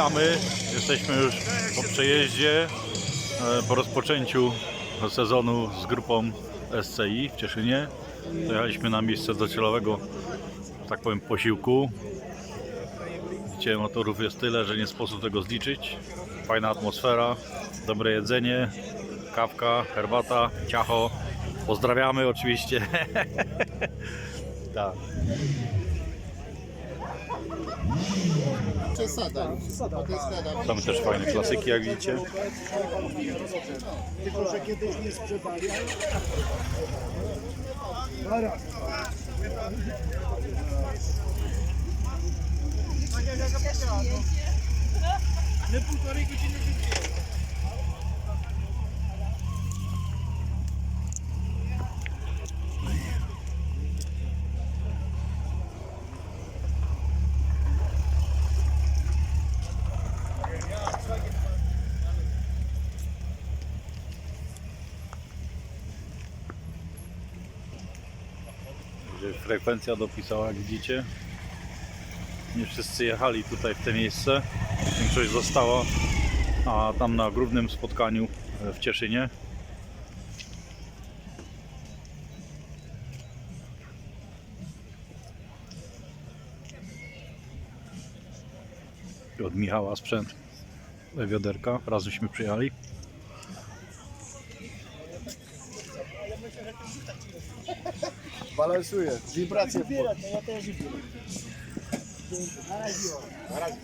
Witamy, jesteśmy już po przejeździe, e, po rozpoczęciu sezonu z grupą SCI w Cieszynie. Dojechaliśmy na miejsce docelowego, tak powiem, posiłku. Widzicie, motorów jest tyle, że nie sposób tego zliczyć. Fajna atmosfera, dobre jedzenie, kawka, herbata, ciacho. Pozdrawiamy oczywiście. tak. Przesada. Tam też fajne klasyki, jak widzicie. Tylko, że kiedyś nie sprzedali. Zaraz. My półtorej godziny szybciej. Frekwencja dopisała, jak widzicie. Nie wszyscy jechali tutaj w te miejsce. Większość została, a tam na głównym spotkaniu e, w Cieszynie. Od Michała sprzęt wioderka. Raz żeśmy przyjechali. Balansuje. Wibracje. Zbierać, no ja też zbieram. Na razie.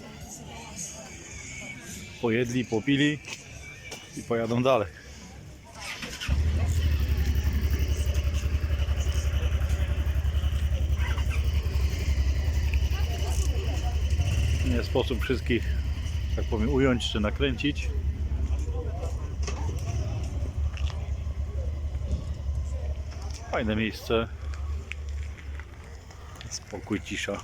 Pojedli, popili i pojadą dalej. Nie sposób wszystkich, tak powiem, ująć czy nakręcić. Fajne miejsce. Spokój, cisza.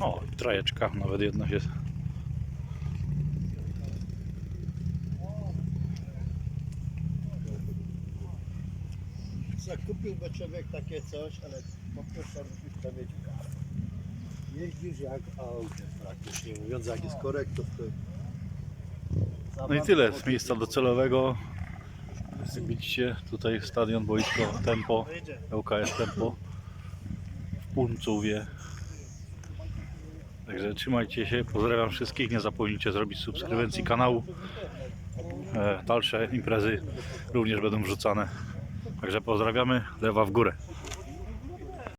O, trajeczka, nawet jedna jest. Zakupiłby człowiek takie coś, ale poproszę, żebyś to mieć. Jeździsz jak autem praktycznie mówiąc, jak jest korektów, to... No i tyle z miejsca docelowego. Jak widzicie, tutaj stadion, boisko Tempo, ŁKS Tempo w Puncówie. Także trzymajcie się, pozdrawiam wszystkich, nie zapomnijcie zrobić subskrybencji kanału. E, Dalsze imprezy również będą wrzucane. Także pozdrawiamy, lewa w górę.